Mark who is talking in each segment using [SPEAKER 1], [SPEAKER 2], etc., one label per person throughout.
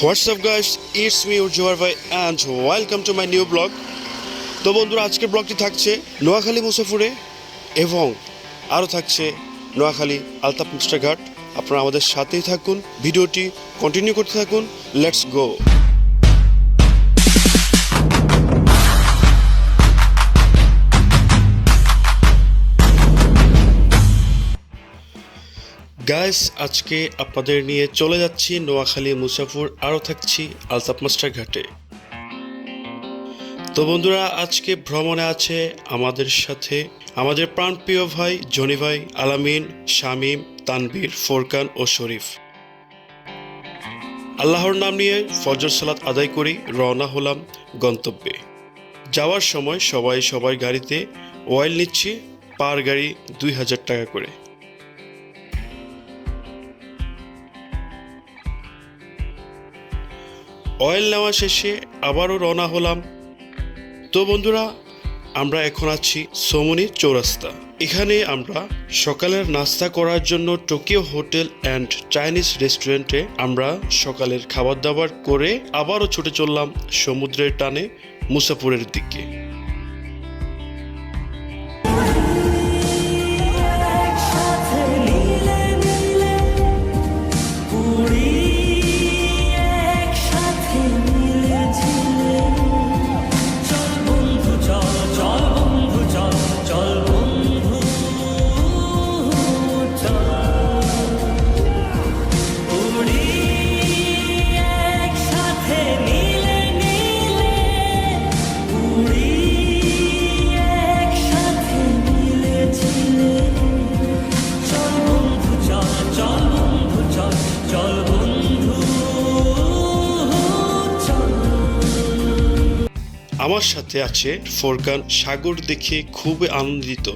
[SPEAKER 1] WhatsApp guys it's me উজ্জোয়ার ভাই and welcome to my new blog তো বন্ধুরা, আজকের ব্লগটি থাকছে নোয়াখালী মুসাফুরে এবং আরও থাকছে নোয়াখালী আলতাপ ঘাট। আপনারা আমাদের সাথেই থাকুন, ভিডিওটি কন্টিনিউ করতে থাকুন। লেটস গো গাইস আজকে আপনাদের নিয়ে চলে যাচ্ছি নোয়াখালী মুসাফুর আরও থাকছি আলতাপ মাস্টার ঘাটে। তো বন্ধুরা, আজকে ভ্রমণে আছে আমাদের সাথে আমাদের প্রাণপ্রিয় ভাই, জনি ভাই, আলামিন, শামীম তানবীর ফোরকান ও শরীফ। আল্লাহর নাম নিয়ে ফজর সালাত আদায় করি, রওনা হলাম গন্তব্যে। যাওয়ার সময় সবাই সবার গাড়িতে অয়েল নিচ্ছি, পার গাড়ি দুই হাজার টাকা করে। অয়েল নেওয়া শেষে আবারও রওনা হলাম। তো বন্ধুরা, আমরা এখন আছি সোমনির চৌরাস্তা। এখানে আমরা সকালের নাস্তা করার জন্য টোকিও হোটেল অ্যান্ড চাইনিজ রেস্টুরেন্টে আমরা সকালের খাবার দাবার করে আবারও ছুটে চললাম সমুদ্রের টানে মুসাফুরের দিকে। আমার সাথে আছে ফোরকান সাগর দেখে খুবই আনন্দিত।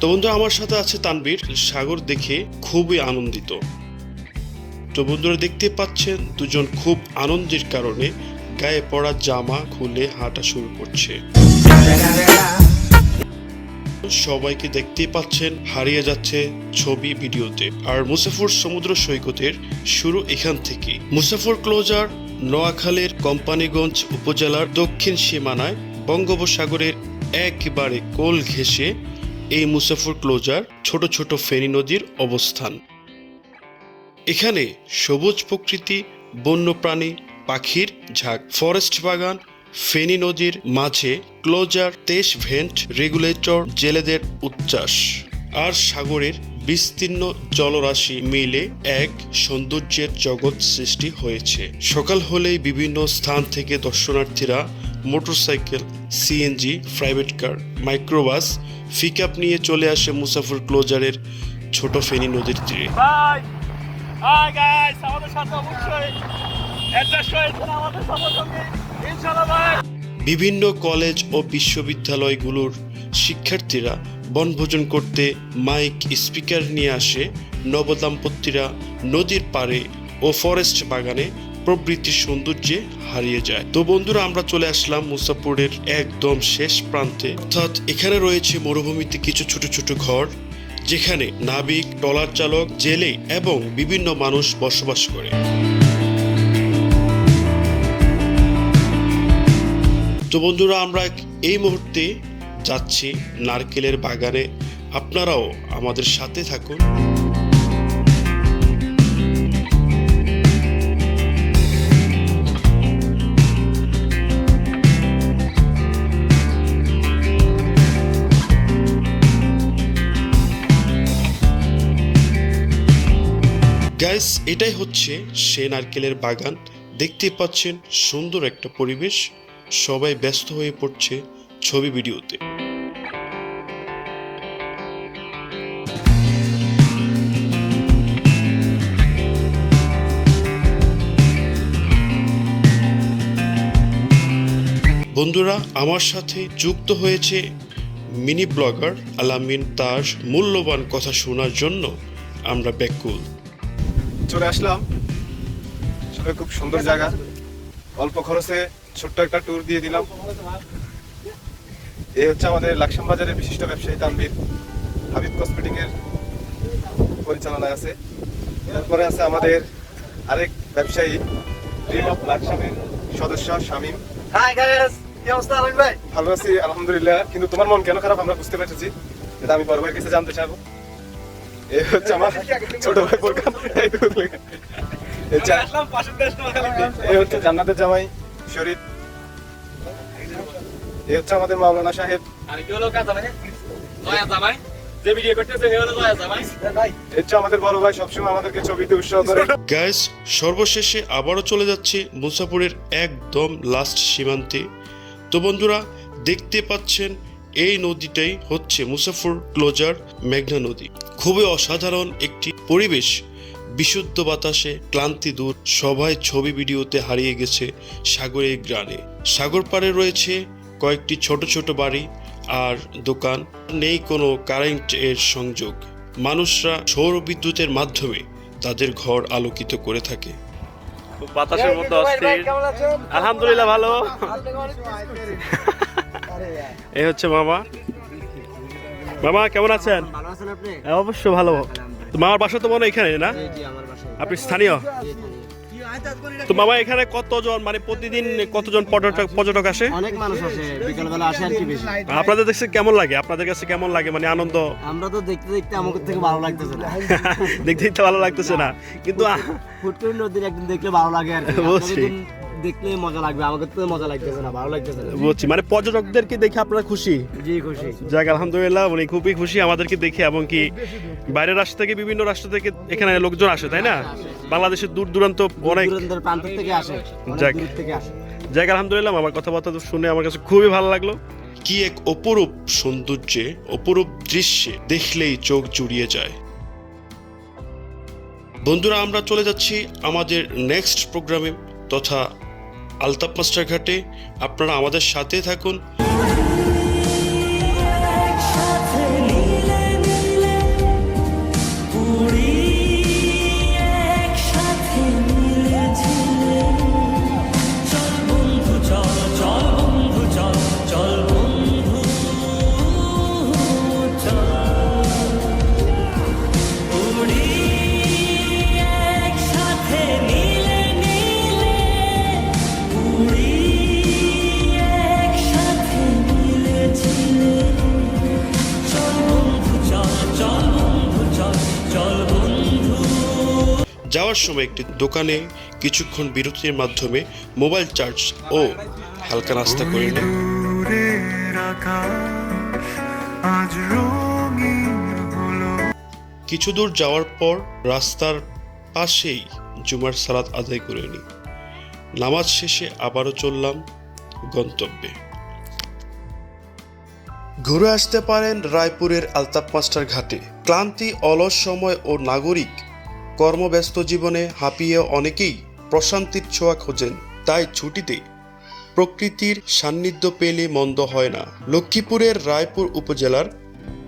[SPEAKER 1] তো বন্ধু আমার সাথে আছে তানবীর সাগর দেখে খুবই আনন্দিত। তো বন্ধুরা, দেখতে পাচ্ছেন দুজন খুব আনন্দের কারণে গায়ে পড়া জামা খুলে হাঁটা শুরু করছে। সবাইকে দেখতেই পাচ্ছেন, হারিয়ে যাচ্ছে ছবি ভিডিওতে। আর মুসাফর সমুদ্র সৈকতের শুরু এখান থেকে। মুসাফর ক্লোজার নোয়াখালীর কোম্পানিগঞ্জ উপজেলার দক্ষিণ সীমানায় বঙ্গোপসাগরের একবারে কোল ঘেঁষে এই মুসাফর ক্লোজার ছোট ছোট ফেনী নদীর অবস্থান। এখানে সবুজ প্রকৃতি, বন্যপ্রাণী, পাখির ঝাঁক। ফরেস্ট বাগান, ফেনী নদীর মাঝে ক্লোজার তেইশ ভেন্ট রেগুলেটর, জেলেদের উচ্ছ্বাস। আর সাগরের বিস্তীর্ণ জলরাশি মিলে এক সৌন্দর্যের জগৎ সৃষ্টি হয়েছে। সকাল হলেই বিভিন্ন স্থান থেকে দর্শনার্থীরা motorcycle CNG private car microbus pickup নিয়ে চলে আসে মুসাফর ক্লোজারের ছোট ফেনী নদীর তীরে। বিভিন্ন কলেজ ও বিশ্ববিদ্যালয়গুলোর শিক্ষার্থীরা বনভোজন করতে মাইক, স্পিকার নিয়ে আসে নবদাম্পত্যরা নদীর পাড়ে ও ফরেস্ট বাগানে প্রবৃত্তি সৌন্দর্যে হারিয়ে যায়। তো বন্ধুরা, আমরা চলে আসলাম মুসাপুরের একদম শেষ প্রান্তে। অর্থাৎ এখানে রয়েছে মরুভূমিতে কিছু ছোট ছোট ঘর, যেখানে নাবিক, ট্রলার চালক, জেলে এবং বিভিন্ন মানুষ বসবাস করে। তো বন্ধুরা, আমরা এই মুহূর্তে যাচ্ছি নারকেলের বাগানে। আপনারাও আমাদের সাথে থাকুন। গ্যাস এটাই হচ্ছে সে নারকেলের বাগান। দেখতে পাচ্ছেন, সুন্দর একটা পরিবেশ। সবাই ব্যস্ত হয়ে পড়ছে। ছবি ভিডিওতে। বন্ধুরা, আমার সাথে যুক্ত হয়েছে মিনি ব্লগার আলামিন তার মূল্যবান কথা শোনার জন্য আমরা ব্যাকুল।
[SPEAKER 2] চলে আসলাম। খুব সুন্দর জায়গা। অল্প খরচে ছোট্ট একটা ট্যুর দিয়ে দিলাম। এই হচ্ছে আমাদের লাকসাম বাজারের বিশিষ্ট ব্যবসায়ী তানবীর হাবিব কসমেটিকের পরিচালনায় আছে। তারপরে আছে আমাদের আরেক ব্যবসায়ী ড্রিম অফ লাকসামের সদস্য শামীম।
[SPEAKER 3] হাই গাইস কি অবস্থা আলম ভাই?
[SPEAKER 2] ভালো আছি আলহামদুলিল্লাহ। কিন্তু তোমার মন কেন খারাপ? আমরা বুঝতে পেরেছি। এটা আমি বড় ভাইয়ের কাছে জানতে চাইব। এই হচ্ছে আমার ছোট ভাই
[SPEAKER 4] দেশ
[SPEAKER 2] এই হচ্ছে জান্নাতের জামাই শরীফ। এই হচ্ছে আমাদের মাওলানা সাহেব।
[SPEAKER 3] আর কি হলো কাজ জামাই দয়া জামাই। যে ভিডিও করতেছে হে হলো দয়া জামাই। ভাই
[SPEAKER 2] এই হচ্ছে আমাদের বড় ভাই সবসময় আমাদেরকে ছবিতে উৎসাহ করে।
[SPEAKER 1] গ্যাস সর্বশেষে আবারও চলে যাচ্ছে মুসাফরের একদম লাস্ট সীমান্তে। তো বন্ধুরা দেখতে পাচ্ছেন এই নদীটাই হচ্ছে মুসাফর ক্লোজার মেঘনা নদী। খুবই অসাধারণ একটি পরিবেশ। বিশুদ্ধ বাতাসে ক্লান্তি দূর। সবাই ছবি ভিডিওতে হারিয়ে গেছে সাগরের গ্রানে। সাগর পাড়ে রয়েছে কয়েকটি ছোট ছোট বাড়ি আর দোকান নেই কোনো কারেন্ট এর সংযোগ। মানুষরা সৌর বিদ্যুতের মাধ্যমে তাদের ঘর আলোকিত করে থাকে।
[SPEAKER 4] বাতাসের মধ্যে অস্থির। আলহামদুলিল্লাহ ভালো। এই হচ্ছে মামা। মামা কেমন আছেন?
[SPEAKER 3] ভালো আছেন আপনি?
[SPEAKER 4] অবশ্যই ভালো। মামার বাসা তো মনে হয় এখানে না? আপনি স্থানীয়? তো বাবা এখানে কতজন মানে প্রতিদিন কতজন পর্যটক পর্যটক আসে?
[SPEAKER 3] অনেক মানুষ আসে বিকালবেলা আসে আর কি বেশি।
[SPEAKER 4] আপনাদের দেখছে কেমন লাগে? আপনাদের কাছে কেমন লাগে? মানে আনন্দ?
[SPEAKER 3] আমরা তো দেখতে দেখতে আমাদের থেকে ভালো লাগতেছে না।
[SPEAKER 4] দেখতে দেখতে ভালো লাগতেছে না। কিন্তু
[SPEAKER 3] ফুটকুড়ি নদীর একদিন দেখলে ভালো লাগে আর কি।
[SPEAKER 4] বুঝছি।
[SPEAKER 3] দেখলে মজা লাগবে আমাদের তো মজা লাগতেছে না ভালো লাগতেছে না।
[SPEAKER 4] বুঝছি মানে পর্যটকদেরকে দেখে আপনারা খুশি?
[SPEAKER 3] জি খুশি।
[SPEAKER 4] যাক আলহামদুলিল্লাহ উনি খুবই খুশি আমাদেরকে দেখে এবং কি বাইরের রাষ্ট্র থেকে বিভিন্ন রাষ্ট্র থেকে এখানে লোকজন আসে তাই না? বাংলাদেশের দূর দূরান্ত অনেক
[SPEAKER 3] দূরান্তের প্রান্ত থেকে আসে অনেক
[SPEAKER 4] যাক।
[SPEAKER 3] থেকে আসে।
[SPEAKER 4] যাক আলহামদুলিল্লাহ আমার কথাবার্তা শুনে আমার কাছে খুবই ভালো লাগল।
[SPEAKER 1] কি এক অপরূপ সৌন্দর্যে অপরূপ দৃশ্যে দেখলেই চোখ জুড়িয়ে যায়। বন্ধুরা আমরা চলে যাচ্ছি আমাদের নেক্সট প্রোগ্রামে তথা আলতাপ মাস্টার ঘাটে আপনারা আমাদের সাথে থাকুন। যাওয়ার সময় একটি দোকানে কিছুক্ষণ বিরতির মাধ্যমে মোবাইল চার্জ ও হালকা নাস্তা করে নেয়। কিছু দূর যাওয়ার পর রাস্তার পাশেই জুমার সালাত আদায় করে নিই। নামাজ শেষে আবারও চললাম গন্তব্যে। ঘুরে আসতে পারেন রায়পুরের আলতাপ মাস্টার ঘাটে। ক্লান্তি অলস সময় ও নাগরিক কর্মব্যস্ত জীবনে হাঁপিয়ে অনেকেই প্রশান্তির ছোঁয়া খোঁজেন। তাই ছুটিতে প্রকৃতির সান্নিধ্য পেলে মন্দ হয় না। লক্ষ্মীপুরের রায়পুর উপজেলার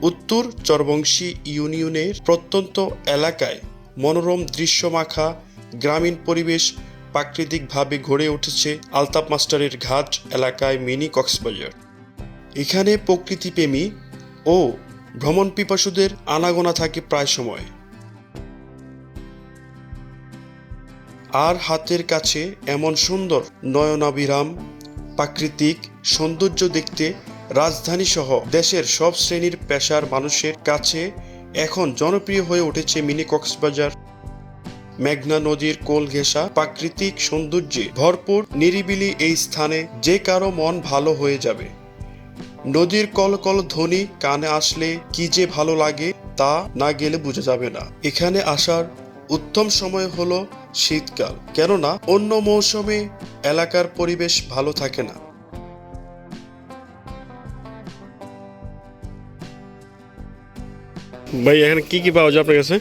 [SPEAKER 1] উত্তর চরবংশী ইউনিয়নের প্রত্যন্ত এলাকায় মনোরম দৃশ্যমাখা গ্রামীণ পরিবেশ প্রাকৃতিকভাবে গড়ে উঠেছে আলতাপ মাস্টারের ঘাট এলাকায় মিনি কক্সবাজার। এখানে প্রকৃতিপ্রেমী ও ভ্রমণ পিপাসুদের আনাগোনা থাকে প্রায় সময়। আর হাতের কাছে এমন সুন্দর নয়নাবিরাম প্রাকৃতিক সৌন্দর্য দেখতে রাজধানী সহ দেশের সব শ্রেণির পেশার মানুষের কাছে এখন জনপ্রিয় হয়ে উঠেছে মিনি কক্সবাজার। মেঘনা নদীর কোল ঘেঁষা প্রাকৃতিক সৌন্দর্যে ভরপুর নিরিবিলি এই স্থানে যে কারও মন ভালো হয়ে যাবে। নদীর কলকল ধ্বনি কানে আসলে কি যে ভালো লাগে তা না গেলে বোঝা যাবে না। এখানে আসার উত্তম সময় হলো শীতকাল কেননা অন্য মৌসুমে এলাকার পরিবেশ ভালো থাকে না।
[SPEAKER 4] ভাই এখানে কি কি পাওয়া যায় আপনার কাছে?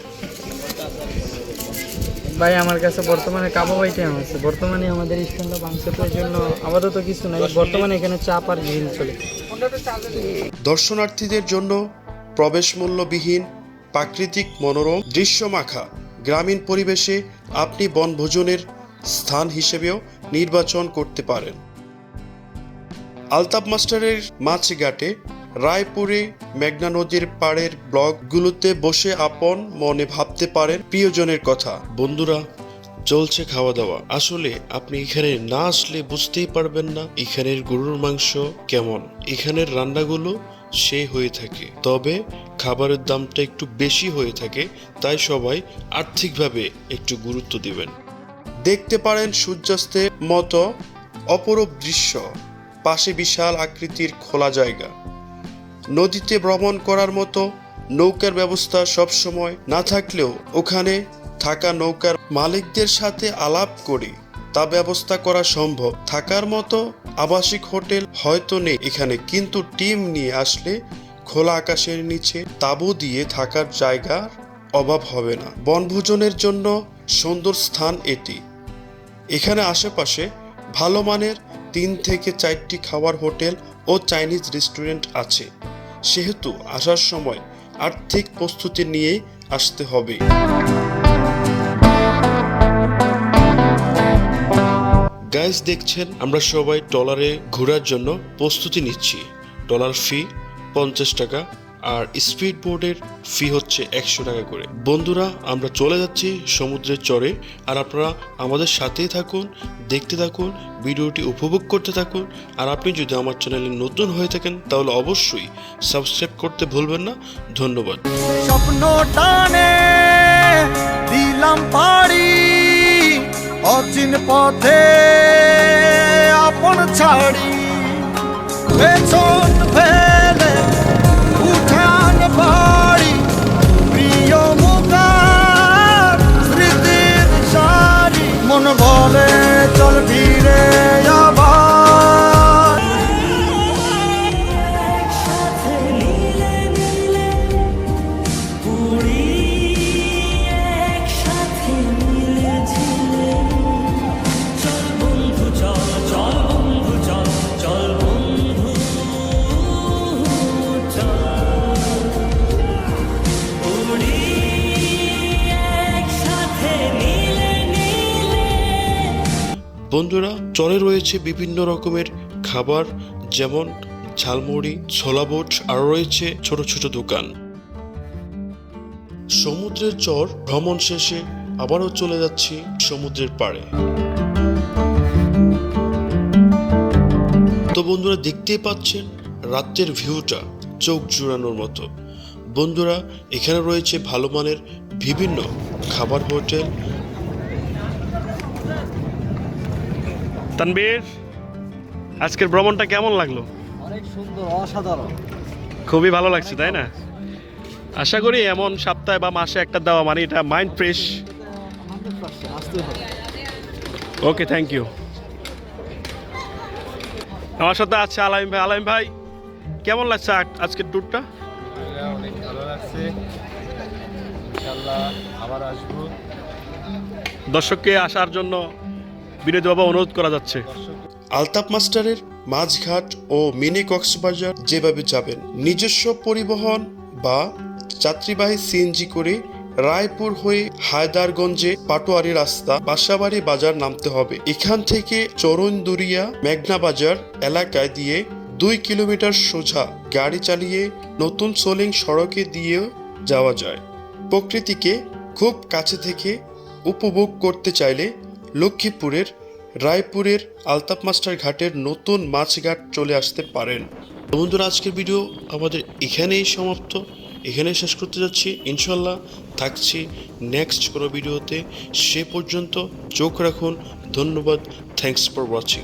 [SPEAKER 5] ভাই আমার কাছে বর্তমানে কাবাব আইটেম আছে। বর্তমানে আমাদের স্ট্যান্ডাপ মাংসের জন্য আপাতত কিছু নাই। বর্তমানে এখানে চাপ আর গ্রিল চলে।
[SPEAKER 1] দর্শনার্থীদের জন্য প্রবেশ মূল্যবিহীন প্রাকৃতিক মনোরম দৃশ্যমাখা গ্রামীণ পরিবেশে আপনি বনভোজনের স্থান হিসেবেও নির্বাচন করতে পারেন। আলতাপ মাস্টারের মাছঘাটে রায়পুরে মেঘনা নদীর পাড়ের ব্লকগুলোতে বসে আপন মনে ভাবতে পারেন প্রিয়জনের কথা। বন্ধুরা, চলছে খাওয়া দাওয়া আসলে আপনি এখানে না আসলে বুঝতেই পারবেন না এখানের গরুর মাংস কেমন। এখানের রান্নাগুলো সে হয়ে থাকে। তবে খাবারের দামটা একটু বেশি হয়ে থাকে, তাই সবাই আর্থিকভাবে একটু গুরুত্ব দিবেন। দেখতে পারেন সূর্যাস্তের মতো অপরূপ দৃশ্য। পাশে বিশাল আকৃতির খোলা জায়গা। নদীতে ভ্রমণ করার মতো নৌকার ব্যবস্থা সবসময় না থাকলেও ওখানে থাকা নৌকার মালিকদের সাথে আলাপ করে তা ব্যবস্থা করা সম্ভব। থাকার মতো আবাসিক হোটেল হয়তো নেই এখানে, কিন্তু টিম নিয়ে আসলে খোলা আকাশের নিচে তাঁবু দিয়ে থাকার জায়গার অভাব হবে না। বনভোজনের জন্য সুন্দর স্থান এটি। এখানে আশেপাশে ভালো মানের তিন থেকে চারটি খাবার হোটেল ও চাইনিজ রেস্টুরেন্ট আছে। সেহেতু আসার সময় আর্থিক প্রস্তুতি নিয়ে আসতে হবে। গাইস দেখছেন? আমরা সবাই ডলারে ঘোরার জন্য প্রস্তুতি নিচ্ছি। ডলার ফি পঞ্চাশ টাকা আর স্পিড বোর্ডের ফি হচ্ছে একশো টাকা করে। বন্ধুরা, আমরা চলে যাচ্ছি সমুদ্রের চরে আর আপনারা আমাদের সাথেই থাকুন, দেখতে থাকুন, ভিডিওটি উপভোগ করতে থাকুন। আর আপনি যদি আমার চ্যানেলে নতুন হয়ে থাকেন, তাহলে অবশ্যই সাবস্ক্রাইব করতে ভুলবেন না। ধন্যবাদ।
[SPEAKER 6] স্বপ্ন টানে দিলাম পাড়ি। অচিন পথে আপন ছাড়ি। পেছন
[SPEAKER 1] বন্ধুরা, চরে রয়েছে বিভিন্ন রকমের খাবার, যেমন ঝালমুড়ি, ছোলা বুট, আর রয়েছে ছোট ছোট দোকান। সমুদ্রের চর ভ্রমণ শেষে আবারও চলে যাচ্ছি সমুদ্রের পাড়ে। তো বন্ধুরা, দেখতেই পাচ্ছেন রাত্রের ভিউটা, চোখ জুড়ানোর মতো। বন্ধুরা, এখানে রয়েছে ভালো মানের বিভিন্ন খাবার হোটেল
[SPEAKER 4] তানবীর আজকের ভ্রমণটা কেমন লাগল?
[SPEAKER 5] অনেক সুন্দর অসাধারণ।
[SPEAKER 4] খুবই ভালো লাগছে তাই না? আশা করি এমন সপ্তাহে বা মাসে একটা দেওয়া মানে এটা mind fresh. Okay thank you. আমার সাথে আছে আলাইম ভাই। আলাইম ভাই কেমন লাগছে আজ- আজকের ট্যুরটা
[SPEAKER 2] অনেক ভালো লাগছে। ইনশাল্লাহ আবার আসব।
[SPEAKER 4] দর্শককে আসার জন্য বিনোদবাবা অনুরোধ করা যাচ্ছে।
[SPEAKER 1] আলতাপ মাস্টারের মাঝঘাট ও মিনি কক্সবাজার যেভাবে যাবেন, নিজস্ব পরিবহন বা যাত্রীবাহী সিএনজি করে রায়পুর হয়ে হায়দারগঞ্জে পাটোয়ারি রাস্তা বাসাবাড়ি বাজার নামতে হবে। এখান থেকে চরণদুরিয়া মেঘনা বাজার এলাকায় দিয়ে দুই কিলোমিটার সোজা গাড়ি চালিয়ে নতুন সোলিং সড়কে দিয়ে যাওয়া যায়। প্রকৃতিকে খুব কাছে থেকে উপভোগ করতে চাইলে লক্ষ্মীপুরের, রায়পুরের আলতাপ মাস্টার ঘাটের নতুন মাছঘাট চলে আসতে পারেন। বন্ধুরা, আজকের ভিডিও আমাদের এখানেই সমাপ্ত। এখানে শেষ করতে যাচ্ছি। ইনশাল্লাহ থাকছি নেক্সট কোনো ভিডিওতে। সে পর্যন্ত চোখ রাখুন। ধন্যবাদ। Thanks for watching